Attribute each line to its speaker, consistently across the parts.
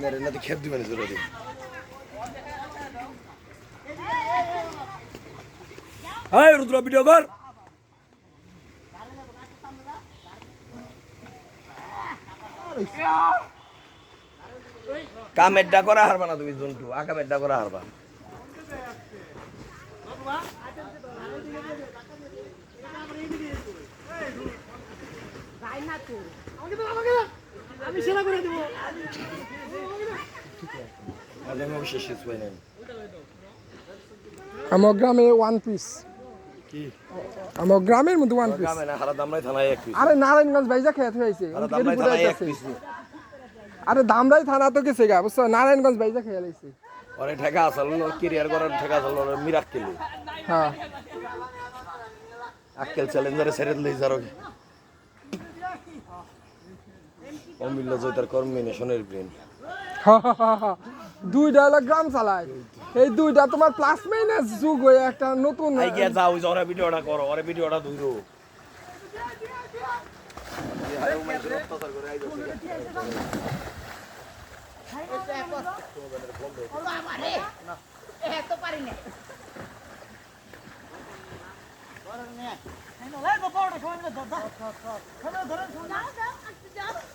Speaker 1: মেরে না তো খেপ দিবেন জোরে দিন
Speaker 2: এই রুদ্র ভিডিও কর।
Speaker 1: হারবা না তুমি জন্টু? আকামেরটা করা হারবা। আজ আমি অবশ্যই শেষ পাই
Speaker 3: আমার গ্রামে ওয়ান পিস আমার গ্রামের মধ্যে ওয়ান পিস আরে নারায়ণগঞ্জ ভাইজা খেয়ে হয়েছে আরে দামরাই থানা তো গেছে গা বুঝছ? নারায়ণগঞ্জ ভাইজা খেয়ে লাইছে।
Speaker 1: ওরে ঠেকা আসল কেরিয়ার করার ঠেকা আসল ওরে মিরাক কেলি
Speaker 3: হ্যাঁ।
Speaker 1: আক্কেল চ্যালেঞ্জারে দিলেই যারো অমিল্য জয়তার কম্বিনেশনের ব্রেন
Speaker 3: দুইটা হলো গ্রাম চালায়। এই দুইটা তোমার প্লাস মাইনাস যুগ হয়ে একটা নতুন
Speaker 1: আই গিয়া যাও ওরা ভিডিওটা করো ওরা ভিডিওটা ধুইরো।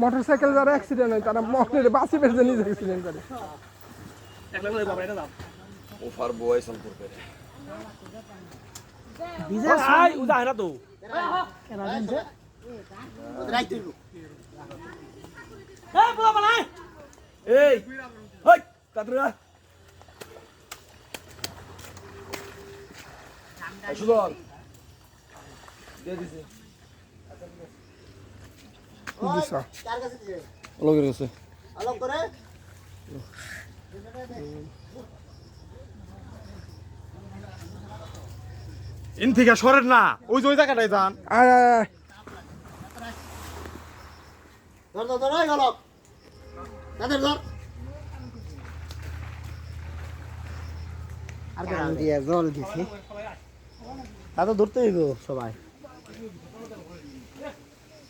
Speaker 3: মোটর সাইকেল যারা অ্যাক্সিডেন্ট হয় তারা মোটরে বাসি বেঁধে নিজে অ্যাক্সিডেন্ট করে।
Speaker 1: ওফার বয় সম্পর্কে।
Speaker 2: আই উদা না তো। এই পোলা বানাই
Speaker 1: এই হই কাতরা সুদন দিয়ে দিছে।
Speaker 3: দিছ?
Speaker 4: কাছে করে
Speaker 5: ইন থেকে সরেন না। ওই যে ওই জায়গাটায় যান।
Speaker 3: আয় আয় আয়।
Speaker 4: ধর ধর ধর এই তাদের ধর। আর কান জল দিছে। তা তো ধরতে হইব সবাই।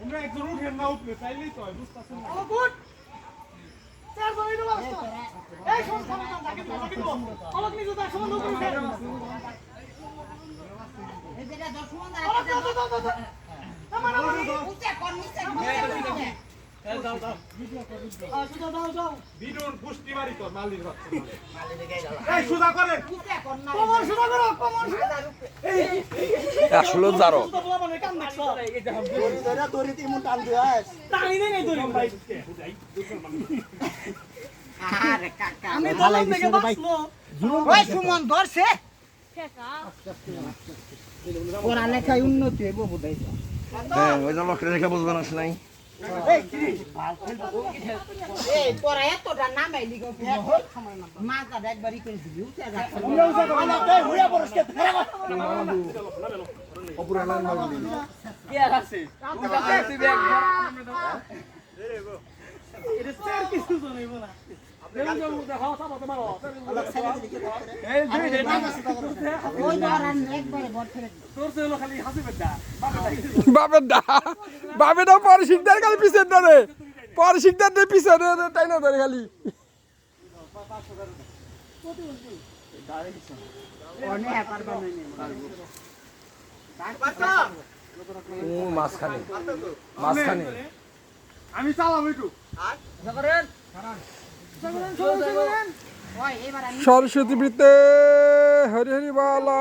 Speaker 5: আমরা একজন উঠেন না উঠলে চাইলেই তো বুঝতেছেন না। বিনুর পুষ্টি বাড়ি তোর মালির বাচ্চা এই সুদা করেন
Speaker 1: আসলে
Speaker 4: কাকা। আমি দলাম থেকে বাঁচলো ওই সুমন ধরছে। পড়ালেখায় উন্নতি হইব বোধহয়।
Speaker 1: হ্যাঁ ওই যে লক্ষ্যে রেখে বুঝবেন আসলে নাই।
Speaker 6: এই তোরা এতটা নামাইলি
Speaker 3: বাপের দা বাপের দা পরে শিকদার খালি পিছের ধরে। পরে শিকদার দিয়ে পিছনে তাই না ধরে খালি?
Speaker 1: মাঝখানে মাঝখানে।
Speaker 5: আমি চালাম একটু
Speaker 3: সরস্বতী বৃত্তে হরি হরি বালা।